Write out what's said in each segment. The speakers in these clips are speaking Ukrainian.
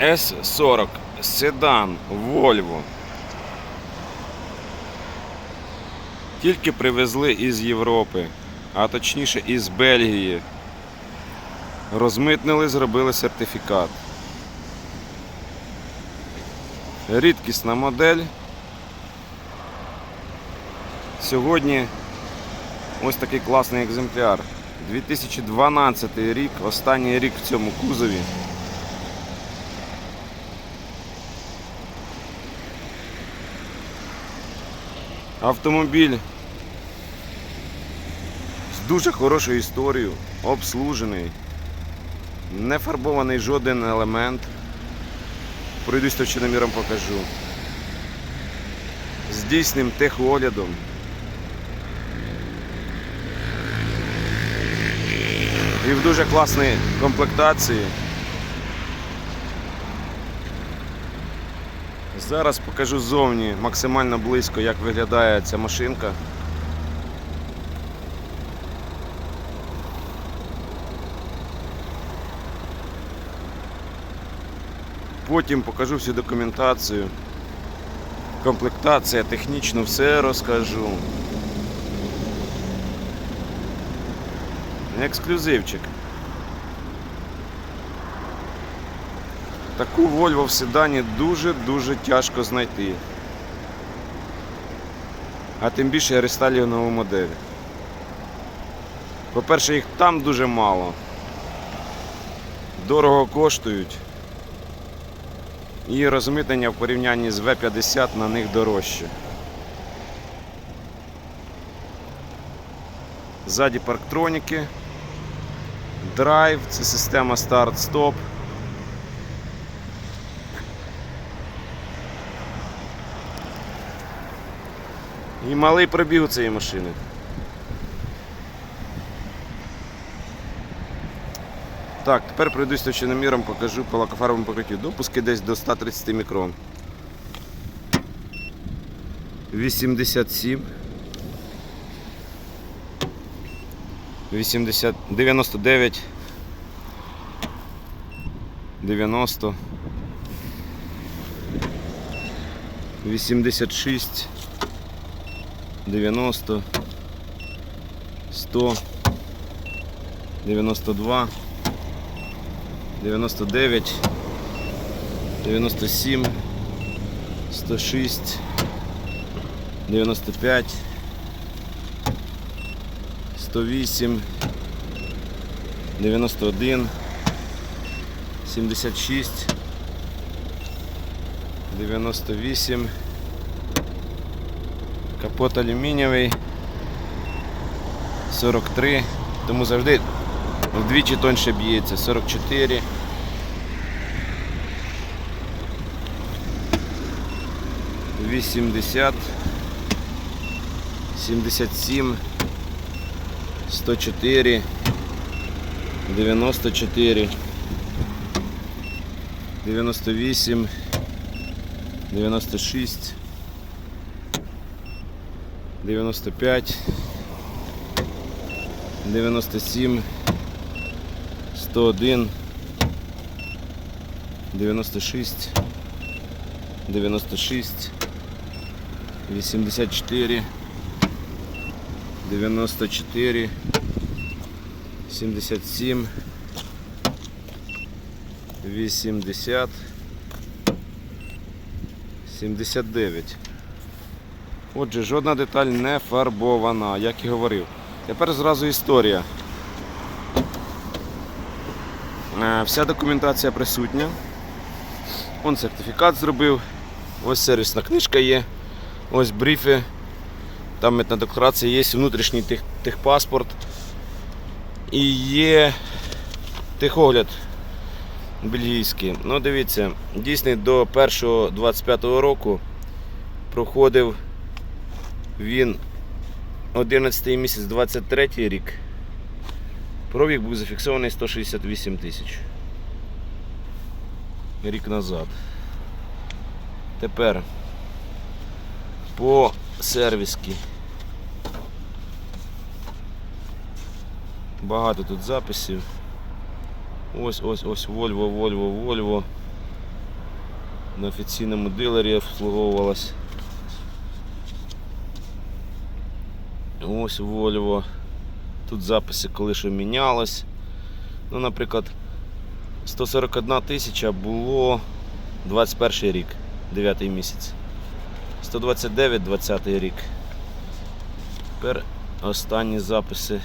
S40 седан Volvo. Тільки привезли із Європи, а точніше із Бельгії. Розмитнили, зробили сертифікат. Рідкісна модель. Сьогодні ось такий класний екземпляр. 2012 рік, останній рік в цьому кузові. Автомобіль з дуже хорошою історією, обслужений, не фарбований жоден елемент. Пройдусь товщиноміром покажу. З дійсним техоглядом. І в дуже класній комплектації. Зараз покажу ззовні максимально близько, як виглядає ця машинка. Потім покажу всю документацію. Комплектація, технічно все розкажу. Ексклюзивчик. Таку Volvo в седані дуже-дуже тяжко знайти. А тим більше рестайлінову модель. По-перше, їх там дуже мало. Дорого коштують. І розмитнення в порівнянні з V50 на них дорожче. Ззаді парктроніки. Драйв, це система старт-стоп. І малий пробіг у цієї машини. Так, тепер пройдусь товщиноміром, покажу по лакофарбовому покриттю. Допуски десь до 130 мікрон. 87. 80, 99. 90. 86. 90, 100, 92, 99, 97, 106, 95, 108, 91, 76, 98, Капот алюмінієвий. 43, тому завжди вдвічі тоньше б'ється. 44. Вісімдесят, сімдесят сім, сто чотири, дев'яносто чотири, дев'яносто вісім, дев'яносто шість. 95, 97, 101, 96, 96, 84, 94, 77, 80, 79. Отже, жодна деталь не фарбована, як і говорив. Тепер зразу історія. Е, Вся документація присутня. Он сертифікат зробив. Ось сервісна книжка є. Ось брифи. Там митна декларація, є внутрішній тих, техпаспорт. І є техогляд бельгійський. Ну, дивіться, дійсний до 1.25 року проходив він 11 місяць 23 рік. Пробіг був зафіксований 168 тисяч. Рік назад. Тепер по сервіски. Багато тут записів. Ось ось ось Volvo, Volvo, Volvo. На офіційному дилері обслуговувалась. Ось Volvo. Тут записи коли що мінялось. Ну, наприклад, 141 тисяча було 21 рік, 9 місяць. 129 20 рік. Тепер останні записи.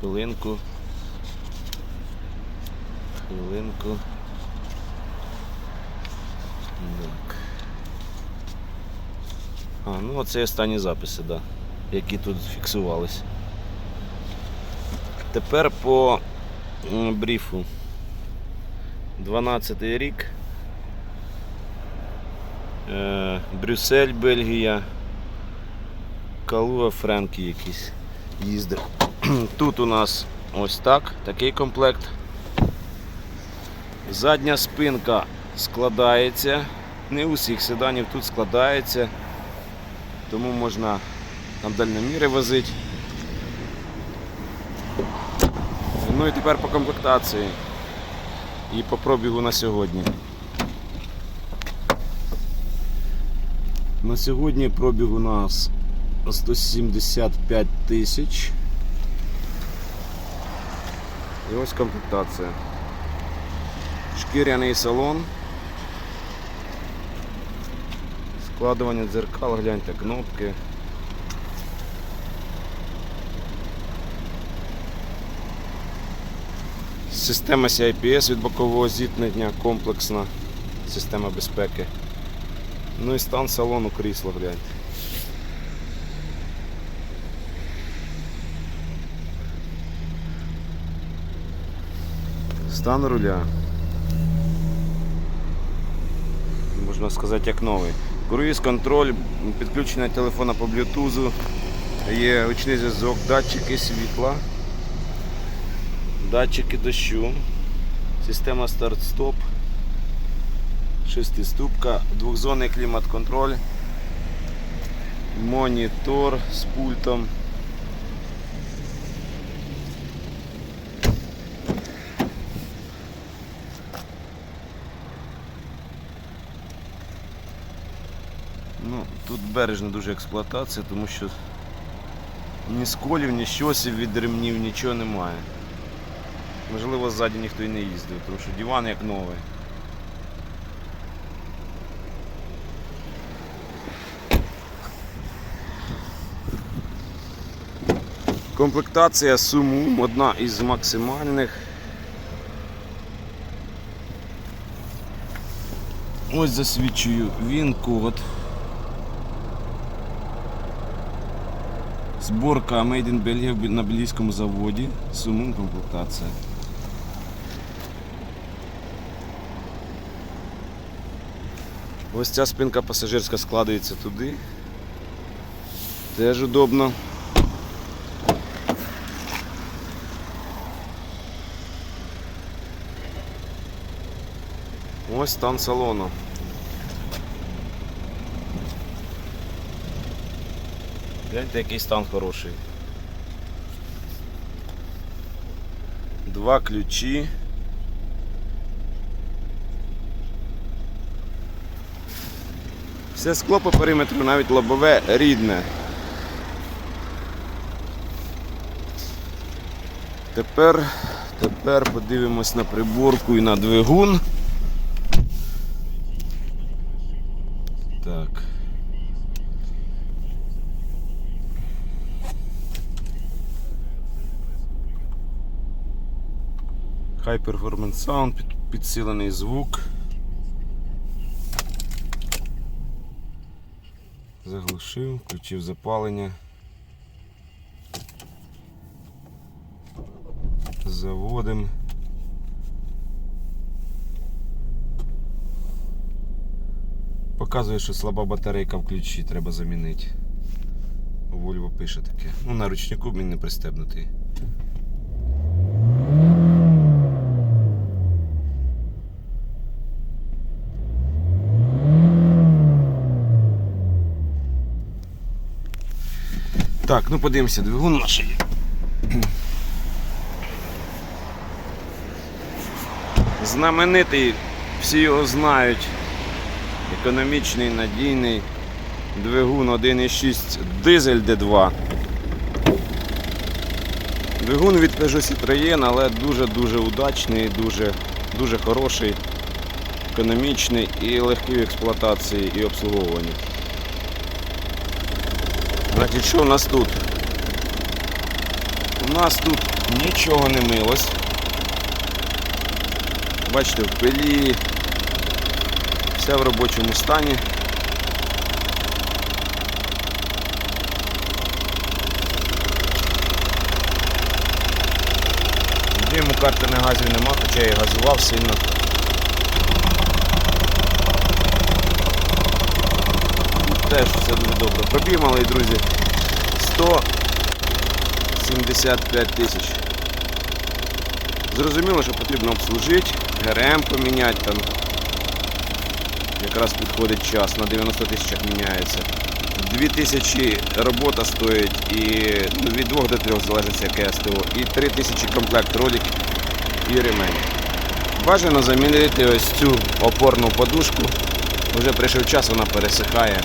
Хвилинку. Хвилинку. Так. А, ну оце останні записи, да, які тут фіксувались. Тепер по бріфу. 12 рік. Е, Брюссель, Бельгія. Калуа Френкі якийсь їздив. Тут у нас ось так, такий комплект. Задня спинка складається. Не у всіх седанів тут складається. Тому можна там дальноміри возити. Ну і тепер по комплектації і по пробігу на сьогодні. На сьогодні пробіг у нас 175 тисяч. І ось комплектація. Шкіряний салон. Складування дзеркал, гляньте, кнопки. Система CIPS від бокового зіткнення, комплексна система безпеки. Ну і стан салону крісла, гляньте. Стан руля. Можна сказати, як новий. Круїз контроль, підключення телефона по блютузу, є ручний зв'язок, датчики світла, датчики дощу, система старт-стоп, шестиступка, двохзонний клімат-контроль, монітор з пультом. Ну, тут бережна дуже експлуатація, тому що ні сколів, ні щосів від ремнів, нічого немає. Можливо, ззаді ніхто і не їздив, тому що диван як новий. Комплектація Sumum одна із максимальних. Ось засвідчую він код. Зборка Made in Belgium на бельгійському заводі. Сумун комплектація. Ось ця спинка пасажирська складається туди. Теж удобно. Ось стан салону. Гляньте, який стан хороший. Два ключі. Все скло по периметру, навіть лобове рідне. Тепер, тепер подивимось на приборку і на двигун. Так. High Performance Sound, підсилений звук. Заглушив, включив запалення. Заводим. Показує, що слаба батарейка в ключі, треба замінити. Volvo пише таке. Ну, на ручнику він не пристебнутий. Так, ну подивимося, двигун наш. є. Знаменитий, всі його знають. Економічний, надійний двигун 1.6 дизель D2. Двигун від Peugeot Citroën, але дуже-дуже удачний, дуже, дуже хороший, економічний і легкий в експлуатації і обслуговуванні. Значить, що у нас тут? У нас тут нічого не милось. Бачите, в пилі, все в робочому стані. Диму картерних газів нема, хоча я газував сильно. Тут Теж все дуже добре. Пробіг малий, друзі. 175 тисяч. Зрозуміло, що потрібно обслужити, ГРМ поміняти там. Якраз підходить час, на 90 тисячах міняється. 2000 робота стоїть і ну, від 2 до 3 залежить яке СТО. І 3000 комплект ролик і ремень. Бажано замінити ось цю опорну подушку. Вже прийшов час, вона пересихає.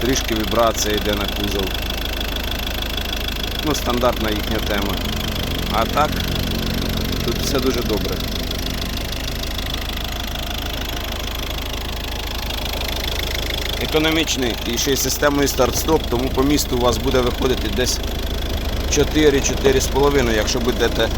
Трішки вібрація йде на кузов. Ну, стандартна їхня тема. А так, тут все дуже добре. Економічний і ще й системою старт-стоп, тому по місту у вас буде виходити десь 4-4,5, якщо будете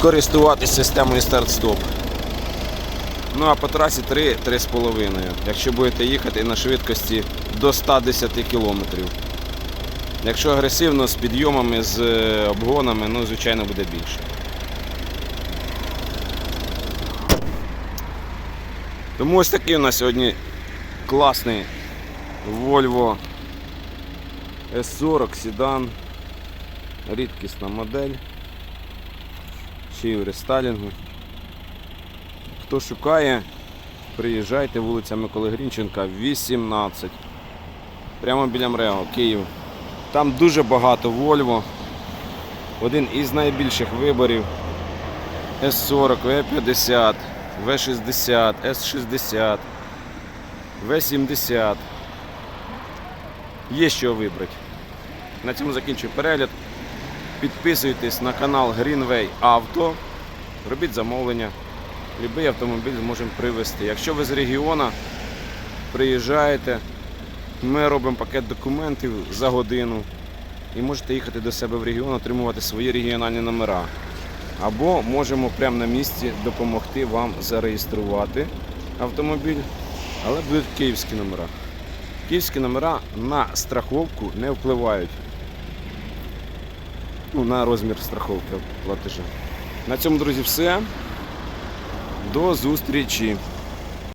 користуватись системою старт-стоп. Ну а по трасі 3-3,5, якщо будете їхати на швидкості до 110 км. Якщо агресивно з підйомами, з е, обгонами, ну звичайно буде більше. Тому ось такий у нас сьогодні класний Volvo S40 седан. Рідкісна модель. Ще й в рестайлінгу. Хто шукає, приїжджайте, вулиця Миколи Грінченка, 18. Прямо біля МРЕО, Київ. Там дуже багато Volvo. Один із найбільших виборів. S40, V50, V60, S60, V70. Є що вибрати. На цьому закінчую перегляд. Підписуйтесь на канал Greenway Auto. Робіть замовлення. Любий автомобіль зможемо привезти. Якщо ви з регіону, приїжджаєте, ми робимо пакет документів за годину і можете їхати до себе в регіон, отримувати свої регіональні номера. Або можемо прямо на місці допомогти вам зареєструвати автомобіль, але будуть київські номера. Київські номера на страховку не впливають. Ну, на розмір страховки платежа. На цьому, друзі, все. До зустрічі!